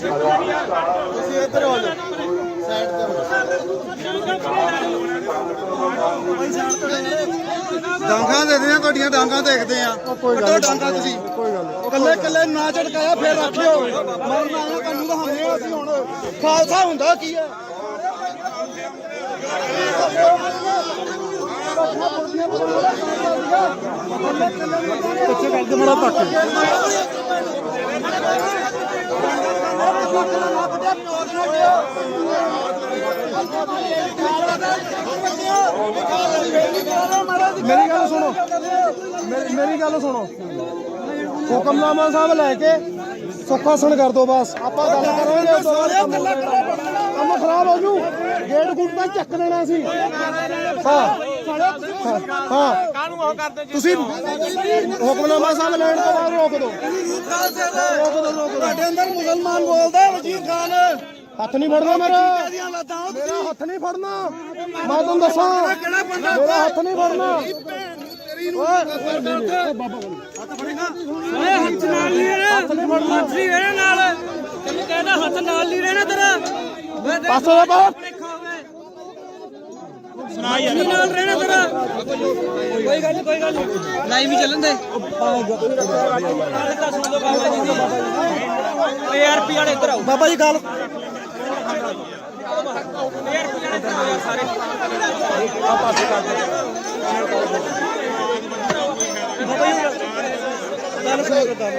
ਤੁਸੀਂ ਇੱਧਰ ਹੋ ਜਾਓ ਸਾਈਡ ਤੇ ਹੋ ਡਾਂਗਾ ਦੇ ਦੇਣਾ ਤੁਹਾਡੀਆਂ ਡਾਂਗਾ ਦੇਖਦੇ ਆ। ਕੱਟੋ ਡਾਂਗਾ ਤੁਸੀਂ। ਕੋਈ ਗੱਲ ਕੱਲੇ ਕੱਲੇ ਨਾ ਝਟਕਾਇਆ ਫੇਰ ਰੱਖਿਓ। ਮਰਨ ਆਇਆ ਕਾਨੂੰਨ ਦਿਖਾਉਂਦੇ ਆ ਅਸੀਂ ਹੁਣ ਖਾਲਸਾ ਹੁੰਦਾ ਕੀ ਆ। ਪਿੱਛੇ ਕਰਦੇ ਮੜਾ ਪੱਕ ਮੇਰੀ ਗੱਲ ਸੁਣੋ। ਮੇਰੀ ਗੱਲ ਸੁਣੋ। ਹੁਕਮਨਾਮਾ ਸਾਹਿਬ ਲੈ ਕੇ ਸੁਖਾਸਣ ਕਰ ਦੋ ਬਸ। ਆਪਾਂ ਗੱਲ ਕਰਾਂਗੇ ਉਸ ਤੋਂ ਬਾਅਦ ਕੰਮ ਕੰਮ ਖਰਾਬ ਹੋ ਜੂ। ਗੇਟ ਗੁੱਟ ਤਾਂ ਚੱਕ ਦੇਣਾ ਸੀ। ਹਾਂ। ਹਾਂ ਤੁਸੀਂ ਹੁਕਮਨਾਮਾ ਸਾਹਿਬ ਲੈਣ ਤੋਂ ਬਾਅਦ ਰੋਕ ਦਿਓ। ਰੋਕ ਦਿਓ ਰੋਕ ਦਿਓ ਤੁਹਾਡੇ ਅੰਦਰ ਮੁਸਲਮਾਨ ਬੋਲਦਾ ਵਜੀਰ ਖਾਨ। ਹੱਥ ਨਹੀਂ ਫੜਨਾ ਮੇਰਾ। ਮੇਰਾ ਹੱਥ ਨਹੀਂ ਫੜਨਾ। ਮੈਂ ਤੁਹਾਨੂੰ ਦੱਸਾਂ। ਮੇਰਾ ਹੱਥ ਨਹੀਂ ਫੜਨਾ। ਓਏ। ਹੱਥ ਨਾਲ ਨਹੀਂ ਰਹਿਣਾ ਹੱਥ ਨਹੀਂ ਰਹਿਣਾ ਨਾਲ ਤੈਨੂੰ ਕਹਿੰਦਾ ਹੱਥ ਨਾਲ ਨਹੀਂ ਰਹਿਣਾ ਤੇਰਾ। ਪਾਸੇ ਬਾਹਰ। ਯਾਰ ਨਾਲ ਰਹਿਣਾ ਤੇਰਾ। ਕੋਈ ਗੱਲ ਨੀ, ਕੋਈ ਗੱਲ ਨਹੀਂ ਲਾਈਵ ਹੀ ਚੱਲਣ ਦੇ। ਗੱਲ ਤਾਂ ਸੁਣ ਲਓ ਬਾਬਾ ਜੀ ਦੀ ਓਏ ਯਾਰ ਪੀ ਵਾਲੇ ਇੱਧਰ ਆਓ। ਬਾਬਾ ਜੀ ਗੱਲ ਯਾਰ ਪੀ ਵਾਲੇ ਇੱਧਰ ਆਓ ਯਾਰ ਸਾਰੇ ਗੱਲ ਸੁਣੋ। ਕਿਦਾਂ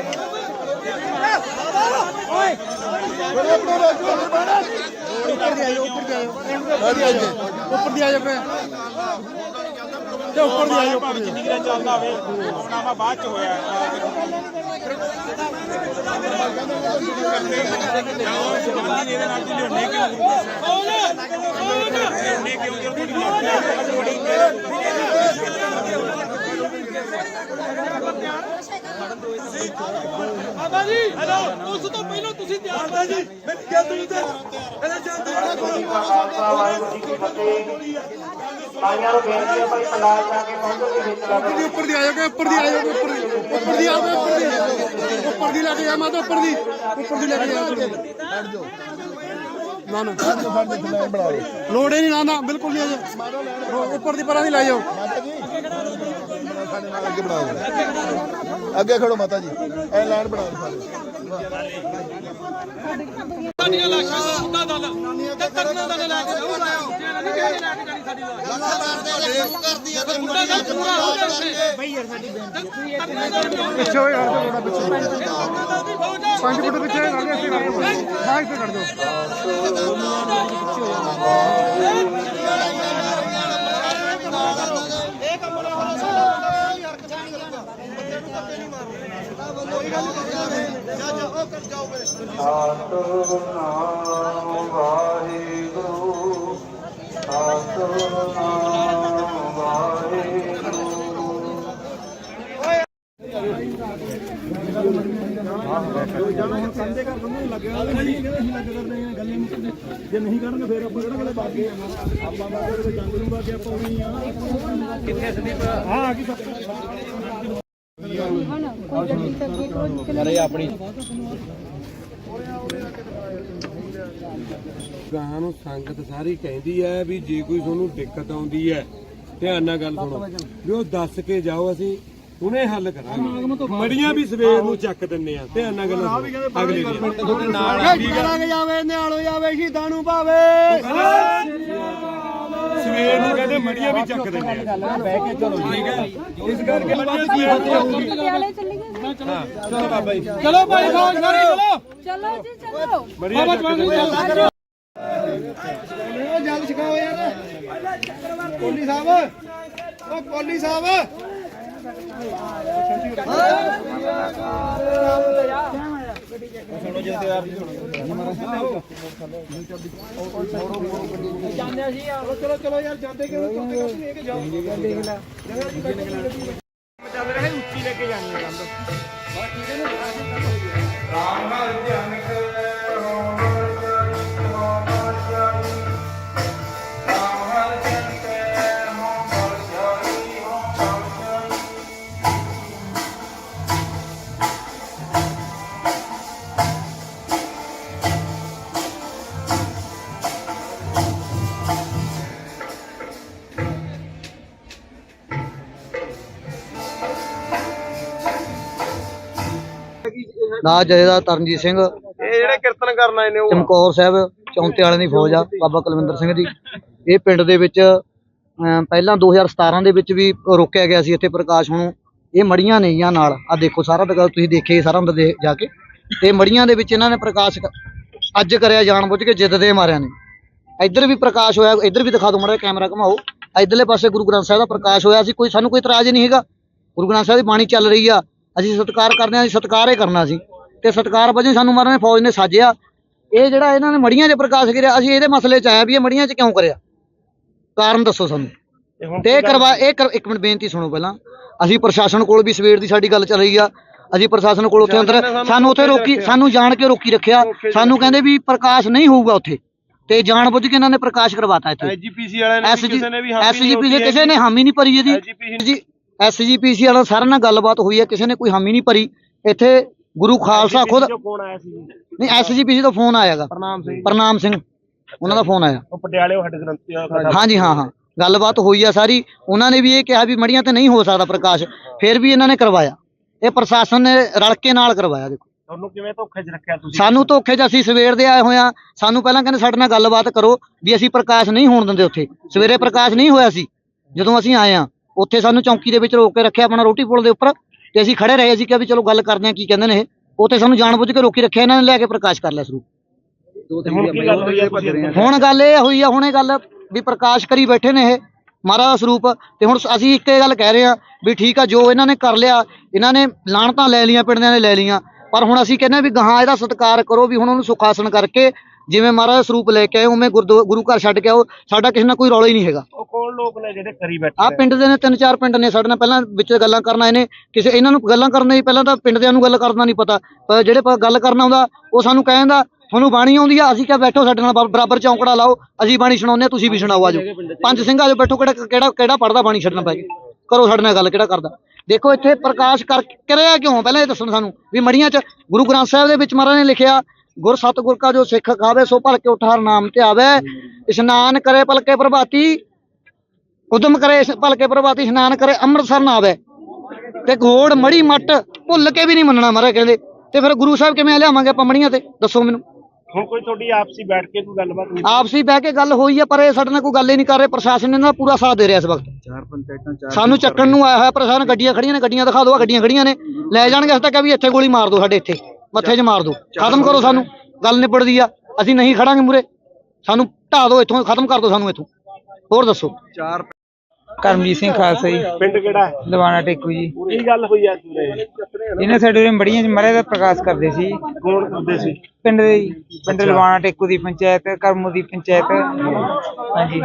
ਉੱਪਰ ਦੀ ਆਇਓ ਉੱਪਰ ਦੀ ਆਇਓ ਉੱਪਰ ਦੀ ਆਇਓ ਉੱਪਰ ਦੀ ਆਇਓ ਤੇ ਉੱਪਰ ਦੀ ਆਇਓ ਉੱਪਰ ਦੀ ਆਇਓ। ਚੱਲਦਾ ਹੋਵੇ ਹੁਕਮਨਾਮਾ ਬਾਅਦ ਚ ਹੋਇਆ ਇਹਦੇ ਬਾਬਾ ਜੀ ਹੈਲੋ ਉਸ ਤੋਂ ਪਹਿਲਾਂ ਤੁਸੀਂ ਤਿਆਰ ਹੋ ਜੀ ਮੇਰੀ ਗੱਲ ਤੁਸੀਂ ਤੇ ਇਹਦਾ ਜਾਂਦੇ ਆਈਆਂ ਨੂੰ ਬੇਨਤੀ ਹੈ ਭਾਈ ਪੰਡਾਲ ਜਾ ਕੇ ਪਹੁੰਚੋ ਜੀ ਵਿੱਚ ਲੱਗ ਉੱਪਰ ਦੀ ਉੱਪਰ ਦੀ ਆਇਓ ਕਿ ਉੱਪਰ ਦੀ ਆਇਓ ਕਿ ਉੱਪਰ ਦੀ ਉੱਪਰ ਦੀ ਆਇਓ ਕਿ ਉੱਪਰ ਦੀ। ਉੱਪਰ ਦੀ ਲੈ ਕੇ ਜਾ ਮੈਂ ਤਾਂ ਉੱਪਰ ਦੀ। ਉੱਪਰ ਦੀ ਲੈ ਕੇ ਜਾ। ਬੈਠ ਜਾਓ ਨਾ ਨਾ। ਲੋੜ ਹੀ ਨਹੀਂ ਨਾ ਨਾ ਬਿਲਕੁਲ ਨਹੀਂ ਅਜੇ ਉੱਪਰ ਦੀ ਪਰਾਂ ਦੀ ਲੈ ਜਾਓ। ਅੱਗੇ ਬਣਾਓ ਅੱਗੇ ਖੜੋ ਮਾਤਾ ਜੀ। ਇਹ ਲਾਈਨ ਬਣਾਓ ਸਾਰੇ। ਸਾਡੀਆਂ ਲਾਸ਼ਾਂ ਦਾ ਮੁੱਦਾ ਦਲ ਤੇ ਕਰਨਾ ਦਲ ਲੈ ਕੇ ਜਾਓ। ਨਹੀਂ ਲੈ ਕੇ ਜਾਣੀ ਸਾਡੀ ਲਾਸ਼। ਮੁੰਡਾ ਗੱਲ ਪੂਰਾ ਹੋ ਗਿਆ ਉੱਥੇ ਪਿੱਛੇ ਹੋਏ ਹਟ ਜਾਓ ਥੋੜਾ ਪਿੱਛੇ ਪੰਜ ਫੁੱਟ ਪਿੱਛੇ ਕਰ ਦਿਓ ਬਾਹਰ ਇੱਥੇ ਕਰ ਦਿਓ। ਸਤਨਾਮ ਵਾਹਿਗੁਰੂ ਸਤਨਾਮ ਵਾਹਿਗੁਰੂ ਕੰਦੇ ਕਰ ਬੰਨੂ ਲੱਗਿਆ ਨਹੀਂ ਲੱਗ ਕਰਦੇ ਆ ਗੱਲੇ ਨਹੀਂ ਜੇ ਨਹੀਂ ਕਰਨਗੇ ਫੇਰ ਆਪਾਂ ਕਿਹੜਾ ਕਿਹੜੇ ਬਾਗੇ ਆਪਾਂ ਬਾਗੇ ਜੰਗ ਨੂੰ ਬਾਗੇ ਆਪਾਂ ਉਹੀ ਆ ਕਿੱਥੇ ਸੰਦੀਪ? ਹਾਂ, ਆ ਗਈ ਸਭ ਗਾਂ ਨੂੰ ਸੰਗਤ ਸਾਰੀ ਕਹਿੰਦੀ ਹੈ ਵੀ ਜੇ ਕੋਈ ਤੁਹਾਨੂੰ ਦਿੱਕਤ ਆਉਂਦੀ ਹੈ ਧਿਆਨ ਨਾਲ ਗੱਲ ਸੁਣੋ। ਵੀ ਉਹ ਦੱਸ ਕੇ ਜਾਓ ਅਸੀਂ ਉਹਨੇ ਹੱਲ ਕਰਾਂਗੇ। ਮੜੀਆਂ ਵੀ ਸਵੇਰ ਨੂੰ ਚੱਕ ਦਿੰਨੇ ਆ ਧਿਆਨ ਨਾਲ ਗੱਲ ਅਗਲੇ ਦਿਨ। ਕਰਾਂਗੇ ਜਾਵੇ ਨਿਆਲੋ ਜਾਵੇ ਸ਼ਹੀਦਾਂ ਨੂੰ ਪਾਵੇ ਸਵੇਰ ਨੂੰ ਕਹਿੰਦੇ ਮੜੀਆਂ ਵੀ ਚੱਕ ਆ। ਬਹਿ ਕੇ ਚਲੋ ਠੀਕ ਹੈ ਇਸ ਕਰਕੇ ਮੜੀਆਂ ਕੀ ਹੋਊਗੀ ਪਟਿਆਲੇ ਚੱਲੀ ਗਏ ਚਲੋ ਬਾਬਾ ਜੀ। ਚਲੋ ਭਾਈ ਸਾਰੇ ਚਲੋ ਚਲੋ। ਜੀ ਚਲੋ। ਮੜੀਆਂ ਚੱਕ ਦਿੰਨੇ ਆ। ਉਹ ਜਲ ਛਕਾਓ ਯਾਰ। ਕੋਲੀ ਸਾਹਿਬ। ਉਹ ਕੋਲੀ ਸਾਹਿਬ ਚਲੋ ਚਲੋ ਯਾਰ ਜਾਂਦੇ ਕਿਉਂ ਨਹੀਂ? ਲੈ ਕੇ ਜਾਓ। ਦੇਖ ਲੈ ਚੱਲ ਰਿਹਾ ਉੱਚੀ ਲੈ ਕੇ ਜਾਣੀ ਹੈ ਕੰਧ ਦਾ ਜਥੇਦਾਰ ਤਰਨਜੀਤ ਸਿੰਘ। ਇਹ ਜਿਹੜੇ ਕੀਰਤਨ ਕਰਨ ਆਏ ਨੇ ਉਹ ਚਮਕੌਰ ਸਾਹਿਬ ਚੌਂਤੇ ਵਾਲਿਆਂ ਦੀ ਫੌਜ ਆ ਬਾਬਾ ਕੁਲਵਿੰਦਰ ਸਿੰਘ ਦੀ। ਇਹ ਪਿੰਡ ਦੇ ਵਿੱਚ ਪਹਿਲਾਂ 2017 ਦੇ ਵਿੱਚ ਵੀ ਰੋਕਿਆ ਗਿਆ ਸੀ ਇੱਥੇ ਪ੍ਰਕਾਸ਼ ਨੂੰ ਇਹ ਮੜੀਆਂ ਨੇਗੀਆਂ ਨਾਲ। ਆ ਦੇਖੋ ਸਾਰਾ ਤੁਸੀਂ ਦੇਖੇ ਸਾਰਾ ਅੰਦਰ ਦੇ ਜਾ ਕੇ। ਤੇ ਮੜੀਆਂ ਦੇ ਵਿੱਚ ਇਹਨਾਂ ਨੇ ਪ੍ਰਕਾਸ਼ ਅੱਜ ਕਰਿਆ ਜਾਣਬੁੱਝ ਕੇ ਜਿੱਦ ਦੇ ਮਾਰਿਆਂ ਨੇ। ਇੱਧਰ ਵੀ ਪ੍ਰਕਾਸ਼ ਹੋਇਆ ਇੱਧਰ ਵੀ ਦਿਖਾ ਦਿਓ ਮਾੜਾ ਕੈਮਰਾ ਘਮਾਓ। ਇੱਧਰਲੇ ਪਾਸੇ ਗੁਰੂ ਗ੍ਰੰਥ ਸਾਹਿਬ ਦਾ ਪ੍ਰਕਾਸ਼ ਹੋਇਆ ਸੀ ਕੋਈ ਸਾਨੂੰ ਕੋਈ ਇਤਰਾਜ਼ ਨਹੀਂ ਹੈਗਾ। ਗੁਰੂ ਗ੍ਰੰਥ ਸਾਹਿਬ ਦੀ ਬਾਣੀ ਚੱਲ ਰਹੀ ਆ। ਅਸੀਂ ਸਤਿਕਾਰ ਕਰਦੇ ਹਾਂ ਅਸੀਂ ਸਤਿਕਾਰ ਹੀ ਕਰਨਾ ਸੀ। ਤੇ ਸਤਿਕਾਰ ਵਜੋਂ ਸਾਨੂੰ ਮਹਾਰਾਜ ਨੇ ਫੌਜ ਨੇ ਸਾਜਿਆ। ਇਹ ਜਿਹੜਾ ਇਹਨਾਂ ਨੇ ਮੜੀਆਂ 'ਚ ਪ੍ਰਕਾਸ਼ ਕਰਿਆ ਅਸੀਂ ਇਹਦੇ ਮਸਲੇ 'ਚ ਆਇਆ ਵੀ ਇਹ ਮੜੀਆਂ 'ਚ ਕਿਉਂ ਕਰਿਆ? ਕਾਰਨ ਦੱਸੋ ਸਾਨੂੰ। ਤੇ ਇਹ ਕਰਵਾ ਇਹ ਇੱਕ ਮਿੰਟ ਬੇਨਤੀ ਸੁਣੋ ਪਹਿਲਾਂ। ਅਸੀਂ ਪ੍ਰਸ਼ਾਸਨ ਕੋਲ ਵੀ ਸਵੇਰ ਦੀ ਸਾਡੀ ਗੱਲ ਚੱਲ ਰਹੀ ਆ। ਅਸੀਂ ਪ੍ਰਸ਼ਾਸਨ ਕੋਲ ਉੱਥੇ ਅੰਦਰ ਸਾਨੂੰ ਉੱਥੇ ਰੋਕੀ ਸਾਨੂੰ ਜਾਣ ਕੇ ਰੋਕੀ ਰੱਖਿਆ। ਸਾਨੂੰ ਕਹਿੰਦੇ ਵੀ ਪ੍ਰਕਾਸ਼ ਨਹੀਂ ਹੋਊਗਾ ਉੱਥੇ। ਤੇ ਜਾਣ ਬੁੱਝ ਕੇ ਇਹਨਾਂ ਨੇ ਪ੍ਰਕਾਸ਼ ਕਰਵਾਤਾ ਇੱਥੇ। ਐਜੀਪੀਸੀ ਵਾਲਿਆਂ ਨੇ ਕਿਸੇ ਨੇ ਵੀ ਹਾਮੀ ਕਿਸੇ ਨੇ ਹਾਮੀ ਨਹੀਂ ਭਰੀ ਇਹਦੀ। ਜੀ ਐਸਜੀਪੀਸੀ ਵਾਲਾ ਸਾਰਿਆਂ ਨਾਲ ਗੱਲਬਾਤ ਹੋਈ ਹੈ ਕਿਸੇ ਨੇ ਕੋਈ ਹਾਮੀ ਨਹੀਂ ਭਰੀ। ਇੱਥੇ ਗੁਰੂ ਖਾਲਸਾ ਖੁਦ ਕੌਣ ਆਇਆ ਸੀ? ਨਹੀਂ ਐਸਜੀਪੀਸੀ ਤੋਂ ਫੋਨ ਆਇਆਗਾ ਪ੍ਰਨਾਮ ਸਿੰਘ ਉਹਨਾਂ ਦਾ ਫੋਨ ਆਇਆ। ਉਹ ਪਟਿਆਲੇ ਉਹ ਗ੍ਰੰਥੀ ਆ ਹਾਂਜੀ ਹਾਂ ਹਾਂ। ਗੱਲਬਾਤ ਹੋਈ ਆ ਸਾਰੀ। ਉਹਨਾਂ ਨੇ ਵੀ ਇਹ ਕਿਹਾ ਵੀ ਮੜੀਆਂ ਤੇ ਨਹੀਂ ਹੋ ਸਕਦਾ ਪ੍ਰਕਾਸ਼। ਫਿਰ ਵੀ ਇਹਨਾਂ ਨੇ ਕਰਵਾਇਆ। ਇਹ ਪ੍ਰਸ਼ਾਸਨ ਨੇ ਰਲ ਕੇ ਨਾਲ ਕਰਵਾਇਆ ਦੇਖੋ। ਤੁਹਾਨੂੰ ਕਿਵੇਂ ਧੋਖੇ 'ਚ ਰੱਖਿਆ ਤੁਸੀਂ? ਸਾਨੂੰ ਧੋਖੇ 'ਚ ਅਸੀਂ ਸਵੇਰ ਦੇ ਆਏ ਹੋਏ ਆ। ਸਾਨੂੰ ਪਹਿਲਾਂ ਕਹਿੰਦੇ ਸਾਡੇ ਨਾਲ ਗੱਲਬਾਤ ਕਰੋ ਵੀ ਅਸੀਂ ਪ੍ਰਕਾਸ਼ ਨਹੀਂ ਹੋਣ ਦਿੰਦੇ ਉੱਥੇ। ਸਵੇਰੇ ਪ੍ਰਕਾਸ਼ ਨਹੀਂ ਹੋਇਆ ਸੀ ਜਦੋਂ ਅਸੀਂ ਆਏ ਆ। ਉੱਥੇ ਸਾਨੂੰ ਚੌਂਕੀ ਦੇ ਵਿੱਚ ਰੋਕ ਕੇ ਰੱਖਿਆ ਆਪਣਾ ਰੋਟੀ ਪੁਲ ਦੇ ਉੱਪਰ ਤੇ ਅਸੀਂ ਖੜੇ ਰਹੇ ਅਸੀਂ ਕਿਹਾ ਵੀ ਚਲੋ ਗੱਲ ਕਰਦੇ ਆ ਕੀ ਕਹਿੰਦੇ ਨੇ ਇਹ। ਉੱਥੇ ਸਾਨੂੰ ਜਾਣਬੁੱਝ ਕੇ ਰੋਕੀ ਰੱਖਿਆ ਇਹਨਾਂ ਨੇ ਲੈ ਕੇ ਪ੍ਰਕਾਸ਼ ਕਰ ਲਿਆ ਸ਼ੁਰੂ। ਹੁਣ ਗੱਲ ਇਹ ਹੋਈ ਆ ਹੁਣ ਇਹ ਗੱਲ ਵੀ ਪ੍ਰਕਾਸ਼ ਕਰੀ ਬੈਠੇ ਨੇ ਇਹ ਮਹਾਰਾਜ ਸਰੂਪ। ਤੇ ਹੁਣ ਅਸੀਂ ਇੱਕ ਇਹ ਗੱਲ ਕਹਿ ਰਹੇ ਆ ਵੀ ਠੀਕ ਆ ਜੋ ਇਹਨਾਂ ਨੇ ਕਰ ਲਿਆ ਇਹਨਾਂ ਨੇ ਲਾਣਤਾਂ ਲੈ ਲੀਆਂ ਪਿੰਡਾਂ ਨੇ ਲੈ ਲੀਆਂ ਪਰ ਹੁਣ ਅਸੀਂ ਕਹਿੰਦੇ ਵੀ ਗਾਹਾਂ ਇਹਦਾ ਸਤਿਕਾਰ ਕਰੋ ਵੀ ਹੁਣ ਉਹਨੂੰ ਸੁਖਾਸਨ ਕਰਕੇ ਜਿਵੇਂ ਮਹਾਰਾਜ ਦਾ ਸਰੂਪ ਲੈ ਕੇ ਆਏ ਉਵੇਂ ਗੁਰੂ ਘਰ ਛੱਡ ਕੇ ਆਓ ਸਾਡਾ ਕਿਸੇ ਨਾਲ ਕੋਈ ਰੌਲਾ ਹੀ ਨਹੀਂ ਹੈਗਾ। ਉਹ ਕੌਣ ਲੋਕ ਨੇ ਜਿਹੜੇ ਕਰੀ ਬੈਠੇ ਆ ਪਿੰਡ ਦੇ ਨੇ ਤਿੰਨ ਚਾਰ ਪਿੰਡ ਨੇ ਸਾਡੇ ਨਾਲ ਪਹਿਲਾਂ ਵਿੱਚ ਗੱਲਾਂ ਕਰਨ ਆਏ ਨੇ ਕਿਸੇ ਇਹਨਾਂ ਨੂੰ ਗੱਲਾਂ ਕਰਨ ਦੀ ਪਹਿਲਾਂ ਤਾਂ ਪਿੰਡ ਦਿਆਂ ਨੂੰ ਗੱਲ ਕਰਨਾ ਨਹੀਂ ਪਤਾ ਪਰ ਜਿਹੜੇ ਪ- ਗੱਲ ਕਰਨਾ ਆਉਂਦਾ ਉਹ ਸਾਨੂੰ ਕਹਿੰਦਾ ਤੁਹਾਨੂੰ ਬਾਣੀ ਆਉਂਦੀ ਆ ਅਸੀਂ ਕਿਹਾ ਬੈਠੋ ਸਾਡੇ ਨਾਲ ਬਰਾਬਰ ਚੌਂਕੜਾ ਲਾਓ ਅਸੀਂ ਬਾਣੀ ਸੁਣਾਉਂਦੇ ਆ ਤੁਸੀਂ ਵੀ ਸੁਣਾਓ ਆਜੋ। ਪੰਜ ਸਿੰਘ ਆਜੋ ਬੈਠੋ ਕਿਹੜਾ ਕਿਹੜਾ ਕਿਹੜਾ ਪੜਦਾ ਬਾਣੀ ਛੱਡਣਾ ਪੈ ਕਰੋ ਸਾਡੇ ਨਾਲ ਗੱਲ ਕਿਹੜਾ ਕਰਦਾ? ਦੇਖੋ ਇੱਥੇ ਪ੍ਰਕਾਸ਼ ਕਰ ਕਰਿਆ ਕਿਉਂ? ਪਹਿਲਾਂ ਇਹ ਦੱਸਣ ਸਾਨੂੰ ਵੀ ਮੜੀਆਂ 'ਚ ਗੁਰੂ ਗ੍ਰੰਥ ਸਾਹਿਬ ਦੇ ਵਿੱਚ ਮਹਾਰਾਜ ਨੇ ਲਿਖਿਆ ਗੁਰ ਸਤਿਗੁਰ ਕਾ ਜੋ ਸਿੱਖ ਖਾਵੇ ਸੋ ਭਲ ਕੇ ਉਠਾਰ ਨਾਮ ਤੇ ਆਵੇ। ਇਸ਼ਨਾਨ ਕਰੇ ਪਲਕੇ ਪ੍ਰਭਾਤੀ। ਉਦਮ ਕਰੇ ਇਸ ਭਲਕੇ ਪ੍ਰਭਾਤੀ ਇਸ਼ਨਾਨ ਕਰੇ ਅੰਮ੍ਰਿਤਸਰ ਨਾ ਆਵੇ। ਤੇ ਘੋੜ ਮੜੀ ਮੱਟ ਭੁੱਲ ਕੇ ਵੀ ਨਹੀਂ ਮੰਨਣਾ ਮਾਰੇ ਕਹਿੰਦੇ। ਤੇ ਫਿਰ ਗੁਰੂ ਸਾਹਿਬ ਕਿਵੇਂ ਲਿਆਵਾਂਗੇ ਆਪਾਂ ਮੜੀਆਂ ਤੇ? ਦੱਸੋ ਮੈਨੂੰ। ਹੁਣ ਕੋਈ ਤੁਹਾਡੀ ਆਪਸੀ ਬੈਠ ਕੇ ਕੋਈ ਗੱਲਬਾਤ ਨਹੀਂ ਆਪਸੀ ਬਹਿ ਕੇ ਗੱਲ ਹੋਈ ਆ ਪਰ ਇਹ ਸਾਡੇ ਨਾਲ ਕੋਈ ਗੱਲ ਹੀ ਨਹੀਂ ਕਰ ਰਹੇ। ਪ੍ਰਸ਼ਾਸਨ ਇਹਨਾਂ ਦਾ ਪੂਰਾ ਸਾਥ ਦੇ ਰਿਹਾ ਇਸ ਵਕਤ। ਚਾਰ ਪੰਚਾਇਤਾਂ ਸਾਨੂੰ ਚੱਕਣ ਨੂੰ ਆਇਆ ਹੋਇਆ ਪ੍ਰਸ਼ਾਸਨ ਗੱਡੀਆਂ ਖੜੀਆਂ ਨੇ ਗੱਡੀਆਂ ਦਿਖਾ ਦਿਓ ਗੱਡੀਆਂ ਖੜੀਆਂ ਨੇ। ਲੈ ਜਾਣਗੇ ਅਸੀਂ ਤਾਂ ਕਿਹਾ ਵੀ ਇੱਥੇ ਗੋਲੀ ਮਾਰ ਦਿਓ ਸਾਡੇ ਇੱਥੇ। ਮੱਥੇ 'ਚ ਮਾਰ ਦਿਓ ਖਤਮ ਕਰੋ ਸਾਨੂੰ। ਗੱਲ ਨਿਬੜਦੀ ਆ। ਅਸੀਂ ਨਹੀਂ ਖੜਾਂਗੇ ਮੂਰੇ ਸਾਨੂੰ ਢਾ ਦਿਓ ਇੱਥੋਂ ਖਤਮ ਕਰ ਦਿਓ ਸਾਨੂੰ ਇੱਥੋਂ। ਹੋਰ ਦੱਸੋ। ਕਰਮਜੀਤ ਸਿੰਘ ਖਾਲਸਾ ਜੀ। ਪਿੰਡ ਕਿਹੜਾ ਹੈ? ਲਵਾਣਾ ਟੇਕੂ ਜੀ। ਕੀ ਗੱਲ ਹੋਈ ਆ ਪੂਰੇ ਇਹਨੇ ਸਾਡੇ ਉਰੇ ਮੜੀਆਂ 'ਚ ਮਰੇ ਦਾ ਪ੍ਰਕਾਸ਼ ਕਰਦੇ ਸੀ। ਕੌਣ ਕਰਦੇ ਸੀ? ਪਿੰਡ ਦੇ ਜੀ। ਪਿੰਡ ਲਵਾਣਾ ਟੇਕੂ ਦੀ ਪੰਚਾਇਤ ਕਰਮੂ ਦੀ ਪੰਚਾਇਤ। ਹਾਂਜੀ।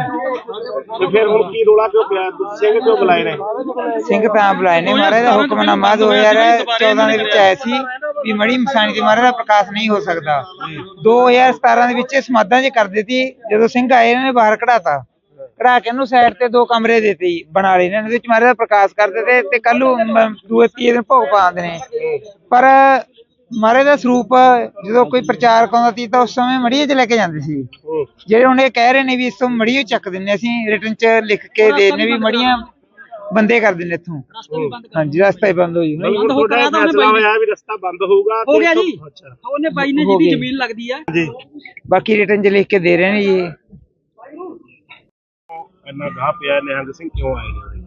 ਤੇ ਫਿਰ ਹੁਣ ਕੀ ਰੋਲਾ ਕਿਉਂ ਪਿਆ? ਸਿੰਘ ਕਿਉਂ ਬੁਲਾਏ ਨੇ? ਸਿੰਘ ਤਾਂ ਬੁਲਾਏ ਨੇ। ਮਹਾਰਾਜ ਦਾ ਹੁਕਮਨਾਮਾ 2014 ਦੇ ਵਿੱਚ ਆਇਆ ਸੀ। ਵੀ ਮੜੀ ਮਸਾਣੀ ਤੇ ਮਹਾਰਾਜ ਦਾ ਪ੍ਰਕਾਸ਼ ਨਹੀਂ ਹੋ ਸਕਦਾ। 2017 ਦੇ ਵਿੱਚ ਇਹ ਸਮਾਧਾਂ 'ਚ ਕਰਦੇ ਸੀ ਜਦੋਂ ਸਿੰਘ ਆਏ ਇਹਨਾਂ ਨੇ ਬਾਹਰ ਕਢਾਤਾ। ਕਢਾ ਕੇ ਇਹਨੂੰ ਸਾਈਡ ਤੇ ਦੋ ਕਮਰੇ ਦਿੱਤੇ ਜੀ, ਬਣਾ ਲਏ ਨੇ ਇਹਦੇ ਵਿੱਚ ਮਹਾਰਾਜ ਦਾ ਪ੍ਰਕਾਸ਼ ਕਰਦੇ ਤੇ ਤੇ ਕੱਲ ਨੂੰ ਦੂਏ ਤੀਏ ਦਿਨ ਭੋਗ ਪਾਉਂਦੇ ਨੇ। ਪਰ ਮਹਾਰਾਜ ਦਾ ਸਰੂਪ ਜਦੋਂ ਕੋਈ ਪ੍ਰਚਾਰਕ ਆਉਂਦਾ ਸੀ ਤਾਂ ਉਸ ਸਮੇਂ ਮੜੀਏ 'ਚ ਲੈ ਕੇ ਜਾਂਦੇ ਸੀ। ਜਿਹੜੇ ਹੁਣ ਇਹ ਕਹਿ ਰਹੇ ਨੇ ਵੀ ਇਸ ਤੋਂ ਮੜੀਏ ਚੱਕ ਦਿੰਨੇ ਅਸੀਂ ਰਿਟਰਨ 'ਚ ਲਿਖ ਕੇ ਦੇ ਦਿੰਨੇ ਵੀ ਮੜੀਆਂ ਬੰਦੇ ਕਰ ਦਿੰਨੇ ਇੱਥੋਂ। ਹਾਂਜੀ ਰਸਤਾ ਹੀ ਬੰਦ ਹੋ ਜੂ। ਹੁਣ ਤੁਹਾਡਾ ਇਹ ਫੈਸਲਾ ਹੋਇਆ ਵੀ ਰਸਤਾ ਬੰਦ ਹੋਊਗਾ ਹੋ ਤੇ ਗਿਆ ਜੀ। ਅੱਛਾ। ਉਹਨੇ ਬਾਈ ਨੇ ਹੋ ਜਿਹਦੀ। ਜ਼ਮੀਨ ਲੱਗਦੀ ਆ। ਜੀ ਬਾਕੀ ਰਿਟਰਨ 'ਚ ਲਿਖ ਕੇ ਦੇ ਰਹੇ ਨੇ ਜੀ। ਇਹ। ਇੰਨਾ ਗਾਹ ਪਿਆ ਨਿਹੰਗ ਸਿੰਘ ਕਿਉਂ ਆਏ ਨੇ?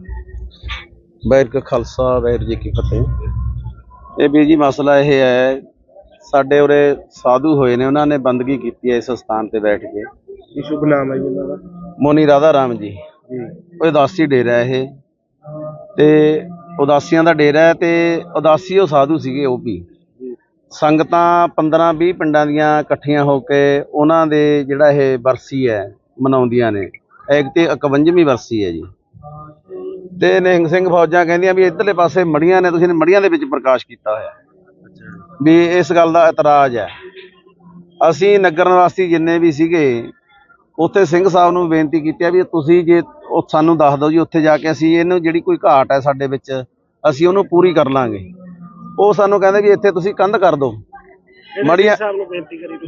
ਵਾਹਿਗੁਰੂ ਕਾ ਖਾਲਸਾ ਵਾਹਿਗੁਰੂ ਜੀ ਕੀ ਫਤਿਹ। ਇਹ ਵੀ ਜੀ ਮਸਲਾ ਇਹ ਹੈ ਸਾਡੇ ਉਰੇ ਸਾਧੂ ਹੋਏ ਨੇ ਉਹਨਾਂ ਨੇ ਬੰਦਗੀ ਕੀਤੀ ਹੈ ਇਸ ਸਥਾਨ ਤੇ ਬੈਠ ਕੇ। ਕੀ ਸ਼ੁਭ ਨਾਮ ਹੈ ਜੀ ਉਹਨਾਂ ਦਾ? ਮੋਨੀ ਰਾਧਾ ਰਾਮ ਜੀ। ਉਹ ਉਦਾਸੀ ਡੇਰਾ ਹੈ ਇਹ। ਤੇ ਉਦਾਸੀਆਂ ਦਾ ਡੇਰਾ ਹੈ ਤੇ ਉਦਾਸੀ ਉਹ ਸਾਧੂ ਸੀਗੇ ਉਹ ਵੀ। ਸੰਗਤਾਂ 15 20 ਪਿੰਡਾਂ ਦੀਆਂ ਇਕੱਠੀਆਂ ਹੋ ਕੇ ਉਹਨਾਂ ਦੇ ਜਿਹੜਾ ਇਹ ਵਰਸੀ ਹੈ ਮਨਾਉਂਦੀਆਂ ਨੇ। ਇੱਕ ਤੇ 51ਵੀਂ ਵਰਸੀ ਹੈ ਜੀ। ਤੇ ਨਿਹੰਗ ਸਿੰਘ ਫੌਜਾਂ ਕਹਿੰਦੀਆਂ ਵੀ ਇਧਰਲੇ ਪਾਸੇ ਮੜੀਆਂ ਨੇ ਤੁਸੀਂ ਨੇ ਮੜੀਆਂ ਦੇ ਵਿੱਚ ਪ੍ਰਕਾਸ਼ ਕੀਤਾ ਹੋਇਆ। ਵੀ ਇਸ ਗੱਲ ਦਾ ਇਤਰਾਜ਼ ਹੈ। ਅਸੀਂ ਨਗਰ ਨਿਵਾਸੀ ਜਿੰਨੇ ਵੀ ਸੀਗੇ ਉੱਥੇ ਸਿੰਘ ਸਾਹਿਬ ਨੂੰ ਬੇਨਤੀ ਕੀਤੀ ਹੈ ਵੀ ਤੁਸੀਂ ਜੇ ਉਹ ਸਾਨੂੰ ਦੱਸ ਦਿਓ ਜੀ ਉੱਥੇ ਜਾ ਕੇ ਅਸੀਂ ਇਹਨੂੰ ਜਿਹੜੀ ਕੋਈ ਘਾਟ ਹੈ ਸਾਡੇ ਵਿੱਚ ਅਸੀਂ ਉਹਨੂੰ ਪੂਰੀ ਕਰ ਲਾਂਗੇ। ਉਹ ਸਾਨੂੰ ਕਹਿੰਦੇ ਵੀ ਇੱਥੇ ਤੁਸੀਂ ਕੰਧ ਕਰ ਦਿਓ। ਮੜੀਆਂ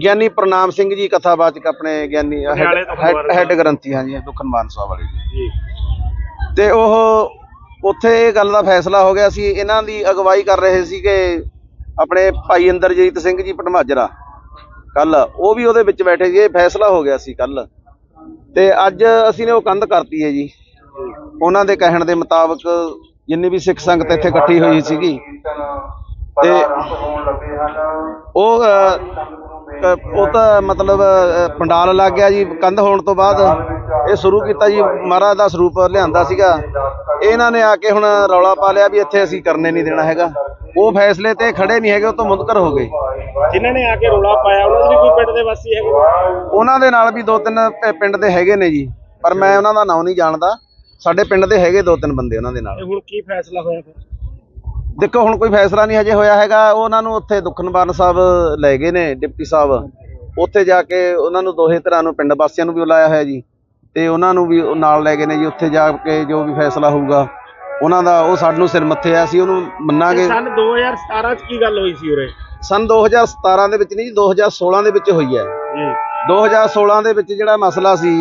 ਗਿਆਨੀ ਪ੍ਰਨਾਮ ਸਿੰਘ ਜੀ ਕਥਾਵਾਚਕ ਆਪਣੇ ਗਿਆਨੀ। ਹੈੱਡ ਗ੍ਰੰਥੀ ਹਾਂਜੀ ਦੁਖਨਮਾਨ ਸਾਹਿਬ ਵਾਲੇ ਜੀ। ਜੀ। ਤੇ ਉਹ ਉੱਥੇ ਇਹ ਗੱਲ ਦਾ ਫੈਸਲਾ ਹੋ ਗਿਆ ਸੀ ਇਹਨਾਂ ਦੀ ਅਗਵਾਈ ਕਰ ਰਹੇ ਸੀਗੇ ਆਪਣੇ ਭਾਈ ਇੰਦਰਜੀਤ ਸਿੰਘ ਜੀ ਪਟਮਾਜਰਾ। ਕੱਲ ਉਹ ਵੀ ਉਹਦੇ ਵਿੱਚ ਬੈਠੇ ਸੀ ਇਹ ਫੈਸਲਾ ਹੋ ਗਿਆ ਸੀ ਕੱਲ ਤੇ ਅੱਜ ਅਸੀਂ ਨੇ ਉਹ ਕੰਧ ਕਰਤੀ ਹੈ ਜੀ। ਉਹਨਾਂ ਦੇ ਕਹਿਣ ਦੇ ਮੁਤਾਬਕ ਜਿੰਨੀ ਵੀ ਸਿੱਖ ਸੰਗਤ ਇੱਥੇ ਇਕੱਠੀ ਹੋਈ ਸੀਗੀ, ਤੇ ਉਹ ਉਹ ਤਾਂ ਮਤਲਬ ਪੰਡਾਲ ਲੱਗ ਗਿਆ ਜੀ। ਕੰਧ ਹੋਣ ਤੋਂ ਬਾਅਦ ਇਹ ਸ਼ੁਰੂ ਕੀਤਾ ਜੀ ਮਹਾਰਾਜ ਦਾ ਸਰੂਪ ਲਿਆਂਦਾ ਸੀਗਾ। ਇਹਨਾਂ ਨੇ ਆ ਕੇ ਹੁਣ ਰੌਲਾ ਪਾ ਲਿਆ ਵੀ ਇੱਥੇ ਅਸੀਂ ਕਰਨੇ ਨਹੀਂ ਦੇਣਾ ਹੈਗਾ। ਉਹ ਫੈਸਲੇ ਤੇ ਖੜੇ ਨਹੀਂ ਹੈਗੇ ਉਹ ਤੋਂ ਮੁਨਕਰ ਹੋ ਗਏ। ਜਿਨ੍ਹਾਂ ਨੇ ਆ ਕੇ ਰੋਲਾ ਪਾਇਆ ਉਹਨਾਂ ਦੇ ਵੀ ਕੋਈ ਪਿੰਡ ਦੇ ਵਾਸੀ ਹੈਗੇ? ਉਹਨਾਂ ਦੇ ਨਾਲ ਵੀ ਦੋ ਤਿੰਨ ਪਿੰਡ ਦੇ ਹੈਗੇ ਨੇ ਜੀ ਪਰ ਮੈਂ ਉਹਨਾਂ ਦਾ ਨਾਮ ਨਹੀਂ ਜਾਣਦਾ। ਸਾਡੇ ਪਿੰਡ ਦੇ ਹੈਗੇ ਦੋ ਤਿੰਨ ਬੰਦੇ ਉਹਨਾਂ ਦੇ ਨਾਲ। ਹੁਣ ਕੀ ਫੈਸਲਾ ਹੋਇਆ ਫਿਰ? ਦੇਖੋ ਹੁਣ ਕੋਈ ਫੈਸਲਾ ਨਹੀਂ ਹਜੇ ਹੋਇਆ ਹੈਗਾ। ਉਹਨਾਂ ਨੂੰ ਉੱਥੇ ਦੁੱਖ ਨਿਵਾਰਨ ਸਾਹਿਬ ਲੈ ਗਏ ਨੇ ਡਿਪਟੀ ਸਾਹਿਬ। ਉੱਥੇ ਜਾ ਕੇ ਉਹਨਾਂ ਨੂੰ ਦੋਹੇ ਤਰ੍ਹਾਂ ਨੂੰ ਪਿੰਡ ਵਾਸੀਆਂ ਨੂੰ ਵੀ ਬੁਲਾਇਆ ਹੋਇਆ ਜੀ। ਤੇ ਉਹਨਾਂ ਨੂੰ ਵੀ ਨਾਲ ਲੈ ਗਏ ਨੇ ਜੀ ਉੱਥੇ ਜਾ ਕੇ ਜੋ ਵੀ ਫੈਸਲਾ ਹੋਊਗਾ ਉਹਨਾਂ ਦਾ ਉਹ ਸਾਨੂੰ ਸਿਰ ਮੱਥੇ ਆ ਅਸੀਂ ਉਹਨੂੰ ਮੰਨਾਂਗੇ। ਸਨ 2017 ਚ ਕੀ ਗੱਲ ਹੋਈ ਸੀ ਉਰੇ? ਸਨ 2017 ਦੇ ਵਿੱਚ ਨਹੀਂ ਜੀ 2016 ਦੇ ਵਿੱਚ ਹੋਈ ਹੈ। ਜੀ। 2016 ਦੇ ਵਿੱਚ ਜਿਹੜਾ ਮਸਲਾ ਸੀ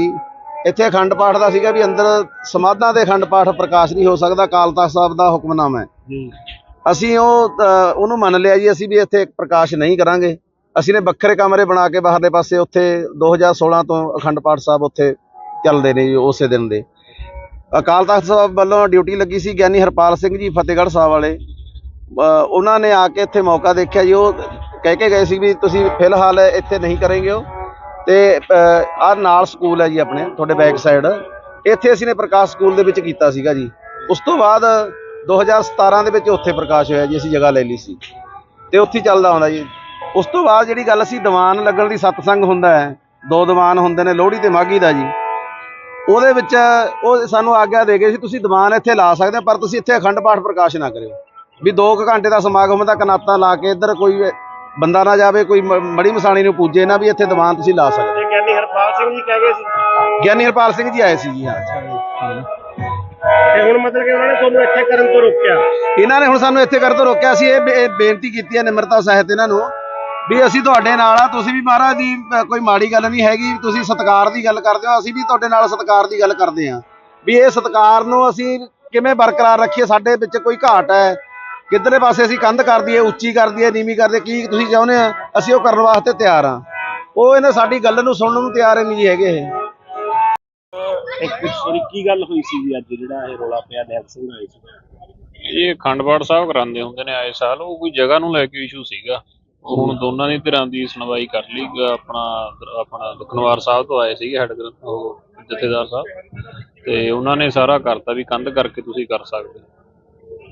ਇੱਥੇ ਅਖੰਡ ਪਾਠ ਦਾ ਸੀਗਾ ਵੀ ਅੰਦਰ ਸਮਾਧਾਂ ਦੇ ਅਖੰਡ ਪਾਠ ਪ੍ਰਕਾਸ਼ ਨਹੀਂ ਹੋ ਸਕਦਾ ਅਕਾਲ ਤਖਤ ਸਾਹਿਬ ਦਾ ਹੁਕਮਨਾਮਾ ਹੈ। ਜੀ। ਅਸੀਂ ਉਹ ਉਹਨੂੰ ਮੰਨ ਲਿਆ ਜੀ ਅਸੀਂ ਵੀ ਇੱਥੇ ਪ੍ਰਕਾਸ਼ ਨਹੀਂ ਕਰਾਂਗੇ। ਅਸੀਂ ਨੇ ਵੱਖਰੇ ਕਮਰੇ ਬਣਾ ਕੇ ਬਾਹਰਲੇ ਪਾਸੇ ਉੱਥੇ 2016 ਤੋਂ ਅਖੰਡ ਪਾਠ ਸਾਹਿਬ ਉੱਥੇ ਚੱਲਦੇ ਨੇ ਜੀ ਉਸੇ ਦਿਨ ਦੇ। ਅਕਾਲ ਤਖਤ ਸਾਹਿਬ ਵੱਲੋਂ ਡਿਊਟੀ ਲੱਗੀ ਸੀ ਗਿਆਨੀ ਹਰਪਾਲ ਸਿੰਘ ਜੀ ਫਤਿਹਗੜ੍ਹ ਸਾਹਿਬ ਵਾਲੇ। ਉਹਨਾਂ ਨੇ ਆ ਕੇ ਇੱਥੇ ਮੌਕਾ ਦੇਖਿਆ ਜੀ, ਉਹ ਕਹਿ ਕੇ ਗਏ ਸੀ ਵੀ ਤੁਸੀਂ ਫਿਲਹਾਲ ਇੱਥੇ ਨਹੀਂ ਕਰੇਂਗੇ ਉਹ। ਤੇ ਆ ਨਾਲ ਸਕੂਲ ਹੈ ਜੀ ਆਪਣੇ, ਤੁਹਾਡੇ ਬੈਕ ਸਾਈਡ। ਇੱਥੇ ਅਸੀਂ ਨੇ ਪ੍ਰਕਾਸ਼ ਸਕੂਲ ਦੇ ਵਿੱਚ ਕੀਤਾ ਸੀਗਾ ਜੀ। ਉਸ ਤੋਂ ਬਾਅਦ 2017 ਦੇ ਵਿੱਚ ਉੱਥੇ ਪ੍ਰਕਾਸ਼ ਹੋਇਆ ਜੀ, ਅਸੀਂ ਜਗ੍ਹਾ ਲੈ ਲਈ ਸੀ। ਤੇ ਉੱਥੇ ਚੱਲਦਾ ਆਉਂਦਾ ਜੀ। ਉਸ ਤੋਂ ਬਾਅਦ ਜਿਹੜੀ ਗੱਲ ਸੀ, ਦੀਵਾਨ ਲੱਗਣ ਦੀ ਸਤਸੰਗ ਹੁੰਦਾ ਹੈ, ਦੋ ਦੀਵਾਨ ਹੁੰਦੇ ਨੇ, ਲੋਹੜੀ ਤੇ ਮਾਘੀ ਦਾ ਜੀ। ਉਹਦੇ ਵਿੱਚ ਉਹ ਸਾਨੂੰ ਆਗਿਆ ਦੇ ਗਏ ਸੀ ਤੁਸੀਂ ਦੀਵਾਨ ਇੱਥੇ ਲਾ ਸਕਦੇ ਹੋ, ਪਰ ਤੁਸੀਂ ਇੱਥੇ ਅਖੰਡ ਪਾਠ ਪ੍ਰਕਾਸ਼ ਨਾ ਕਰਿਓ। ਵੀ 2 ਘੰਟੇ ਦਾ ਸਮਾਗਮ ਦਾ ਕਨਾਤਾ ਲਾ ਕੇ ਇੱਧਰ ਕੋਈ ਬੰਦਾ ਨਾ ਜਾਵੇ ਕੋਈ ਮੜੀ ਮਸਾਣੀ ਨੂੰ ਪੂਜੇ ਨਾ ਵੀ ਇੱਥੇ ਦੀਵਾਨ ਤੁਸੀਂ ਲਾ ਸਕਦੇ ਗਿਆਨੀ ਹਰਪਾਲ ਸਿੰਘ ਜੀ ਕਹਿ ਗਏ ਸੀ। ਗਿਆਨੀ ਹਰਪਾਲ ਸਿੰਘ ਜੀ ਆਏ ਸੀ ਜੀ ਹਾਂ। ਤੇ ਹੁਣ ਮਤਲਬ ਕਿ ਉਹਨਾਂ ਨੇ ਤੁਹਾਨੂੰ ਇੱਥੇ ਕਰਨ ਤੋਂ ਰੋਕਿਆ। ਇਹਨਾਂ ਨੇ ਹੁਣ ਸਾਨੂੰ ਇੱਥੇ ਕਰਨ ਤੋਂ ਰੋਕਿਆ ਸੀ ਇਹ ਬੇਨਤੀ ਕੀਤੀ ਹੈ ਨਿਮਰਤਾ ਸਹਿਤ ਇਹਨਾਂ ਨੂੰ ਵੀ ਅਸੀਂ ਤੁਹਾਡੇ ਨਾਲ ਆ ਤੁਸੀਂ ਵੀ ਮਹਾਰਾਜ ਦੀ ਅ, ਕੋਈ ਮਾੜੀ ਗੱਲ ਨਹੀਂ ਹੈਗੀ ਤੁਸੀਂ ਸਤਿਕਾਰ ਦੀ ਗੱਲ ਕਰਦੇ ਹੋ ਅਸੀਂ ਵੀ ਤੁਹਾਡੇ ਨਾਲ ਸਤਿਕਾਰ ਦੀ ਗੱਲ ਕਰਦੇ ਹਾਂ। ਵੀ ਇਹ ਸਤਿਕਾਰ ਨੂੰ ਅਸੀਂ ਕਿਵੇਂ ਬਰਕਰਾਰ ਰੱਖੀਏ ਸਾਡੇ ਵਿੱਚ ਕੋਈ ਘਾਟ ਹੈ? ਕਿੱਧਰੇ ਪਾਸੇ ਅਸੀਂ ਕੰਧ ਕਰ ਦਈਏ ਉੱਚੀ ਕਰ ਦਈਏ ਨੀਵੀਂ ਕਰ ਦਈਏ ਕੀ ਤੁਸੀਂ ਚਾਹੁੰਦੇ ਆ? ਅਸੀਂ ਉਹ ਕਰਨ ਵਾਸਤੇ ਤਿਆਰ ਹਾਂ। ਉਹ ਇਹਨੇ ਸਾਡੀ ਗੱਲ ਨੂੰ ਸੁਣਨ ਨੂੰ ਤਿਆਰ ਹੀ ਨਹੀਂ ਜੀ ਹੈਗੇ ਇਹ। ਇੱਕ ਸੋਰੀ ਕੀ ਗੱਲ ਹੋਈ ਸੀ ਜੀ ਅੱਜ ਜਿਹੜਾ ਇਹ ਰੋਲਾ ਪਿਆ ਨਿਹੰਗ ਸਿੰਘ ਆਏ ਸੀ? ਇਹ ਅਖੰਡਪਾਠ ਸਾਹਿਬ ਕਰਾਉਂਦੇ ਹੁੰਦੇ ਨੇ ਆਏ ਸਾਲ ਉਹ ਕੋਈ ਜਗ੍ਹਾ ਨੂੰ ਲੈ ਕੇ ਇਸ਼ੂ ਸੀਗਾ। ਹੁਣ ਦੋਨਾਂ ਦੀ ਧਿਰਾਂ ਦੀ ਸੁਣਵਾਈ ਕਰ ਲਈ ਆਪਣਾ ਆਪਣਾ ਦੁਖਨਵਾਰ ਸਾਹਿਬ ਤੋਂ ਆਏ ਸੀਗੇ ਹੈਡ ਗ੍ਰੰਥ ਉਹ ਜਥੇਦਾਰ ਸਾਹਿਬ ਤੇ ਉਹਨਾਂ ਨੇ ਸਾਰਾ ਕਰਤਾ ਵੀ ਕੰਧ ਕਰਕੇ ਤੁਸੀਂ ਕਰ ਸਕਦੇ ਹੋ।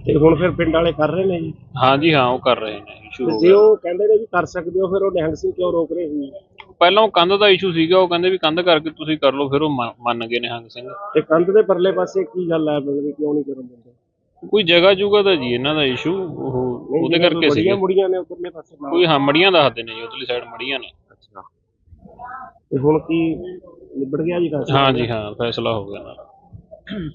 ਤੇ ਹੁਣ ਫਿਰ ਪਿੰਡ ਵਾਲੇ ਕਰ ਰਹੇ ਨੇ ਜੀ? ਹਾਂਜੀ ਹਾਂ ਉਹ ਕਰ ਰਹੇ ਨੇ ਇਸ਼ੂ ਹੋ ਜੇ ਗਿਆ। ਉਹ ਕਹਿੰਦੇ ਨੇ ਵੀ ਕਰ ਸਕਦੇ ਹੋ ਫਿਰ ਉਹ ਨਿਹੰਗ ਸਿੰਘ ਕਿਉਂ ਰੋਕ ਰਹੇ ਸੀ? ਪਹਿਲਾਂ ਉਹ ਕੰਧ ਦਾ ਇਸ਼ੂ ਸੀਗਾ ਉਹ ਕਹਿੰਦੇ ਵੀ ਕੰਧ ਕਰਕੇ ਤੁਸੀਂ ਕਰ ਲਓ ਫਿਰ ਉਹ ਮੰਨ- ਮੰਨ ਗਏ ਨੇ ਹੰਗ ਸਿੰਘ। ਤੇ ਕੰਧ ਦੇ ਪਰਲੇ ਪਾਸੇ ਕੀ ਗੱਲ ਹੈ ਮਤਲਬ ਕਿ ਕਿਉਂ ਨਹੀਂ ਕਰਨ ਦਿੰਦੇ? ਕੋਈ ਜਗ੍ਹਾ ਜੁਗਾ ਦਾ ਜੀ ਇਹਨਾਂ ਦਾ ਇਸ਼ੂ ਉਹ ਉਹਦੇ ਕਰਕੇ ਸੀਗਾ। ਬੜੀਆਂ ਮੁੜੀਆਂ ਨੇ ਉਧਰਲੇ ਪਾਸੇ ਨਾਲ। ਕੋਈ ਹਾਂ ਮੜੀਆਂ ਦੱਸਦੇ ਨੇ ਜੀ ਉਧਰਲੀ ਸਾਈਡ ਮੜੀਆਂ ਨੇ। ਤੇ ਹੁਣ ਕੀ ਨਿਬੜ ਗਿਆ ਜੀ ਫੈਸਲਾ? ਹਾਂਜੀ ਹਾਂ ਫੈਸਲਾ ਹੋ ਗਿਆ ਨਾਲ।